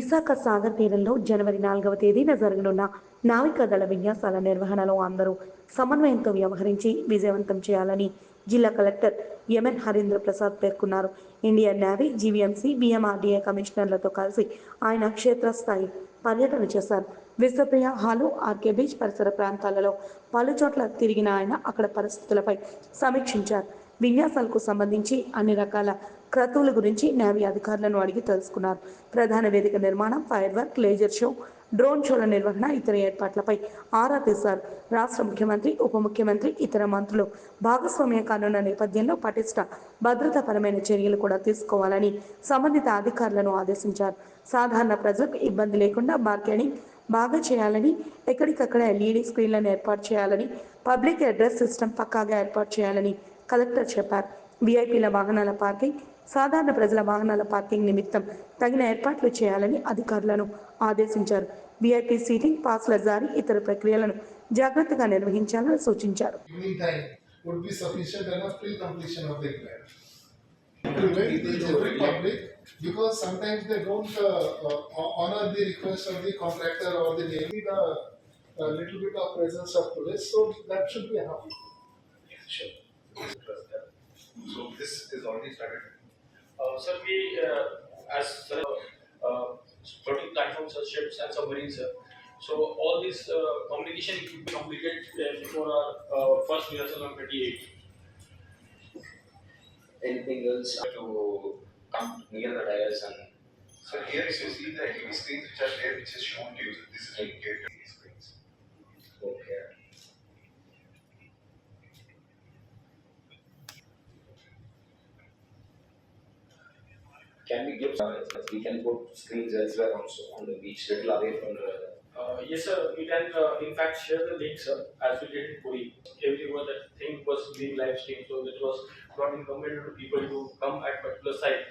విశాఖ సాగర్ తీరంలో జనవరి నాలుగవ తేదీన జరగనున్న నావికాదళ విన్యాసాల నిర్వహణలో అందరూ సమన్వయంతో వ్యవహరించి విజయవంతం చేయాలని జిల్లా కలెక్టర్ ఎంఎన్ హరీంద్ర ప్రసాద్ పేర్కొన్నారు. ఇండియన్ నేవీ జీవీఎంసీ బిఎంఆర్డీఏ కమిషనర్లతో కలిసి ఆయన క్షేత్రస్థాయి పర్యటన చేశారు. విశ్వప్రియ హాలు ఆర్కే బీచ్ పరిసర ప్రాంతాలలో పలు చోట్ల తిరిగిన ఆయన అక్కడ పరిస్థితులపై సమీక్షించారు. విన్యాసాలకు సంబంధించి అన్ని రకాల క్రతువుల గురించి నేవీ అధికారులను అడిగి తెలుసుకున్నారు. ప్రధాన వేదిక నిర్మాణం fire work laser show drone షోల నిర్వహణ ఇతర ఏర్పాట్లపై ఆరా తీశారు రాష్ట్ర ముఖ్యమంత్రి ఉప ముఖ్యమంత్రి ఇతర మంత్రులు భాగస్వామ్య కానున్న నేపథ్యంలో పటిష్ట భద్రతాపరమైన చర్యలు కూడా తీసుకోవాలని సంబంధిత అధికారులను ఆదేశించారు. సాధారణ ప్రజలకు ఇబ్బంది లేకుండా మార్కెటింగ్ బాగా చేయాలని ఎక్కడికక్కడ ఎల్ఈడి స్క్రీన్లను ఏర్పాటు చేయాలని పబ్లిక్ అడ్రస్ సిస్టమ్ పక్కాగా ఏర్పాటు చేయాలని కలెక్టర్ చెప్పారు. విఐపీల వాహనాల పార్కింగ్ సాధారణ ప్రజల వాహనాల పార్కింగ్ నిమిత్తం తగిన ఏర్పాట్లు చేయాలని అధికారులను ఆదేశించారు విఐపీ సీటింగ్ పాస్ల జారీ ఇతర ప్రక్రియలను జాగ్రత్తగా నిర్వహించాలని సూచించారు would be sufficient enough till completion of the event. To wait the general public, because sometimes they don't uh, uh, honor the request of the contractor or the navy, the uh, little bit of presence of police, so that should be enough. Sure. So this is already started. Uh, sir, we, uh, as sir, uh, floating platforms, sir, ships and submarines, sir. So all this uh, communication it will be completed uh, before our uh, first rehearsal on 28. anything else to come near the dais and So here if you see the LED screens which are there, which is shown to you, this is indicated LED screens. okay. Can we give, uh, we can put screens elsewhere also on the beach, little away from the, Uh, yes, sir, we can uh, in fact share the link, sir, as we did in Puri. Everywhere that thing was being live streamed, so it was not incumbent to people to come at particular site.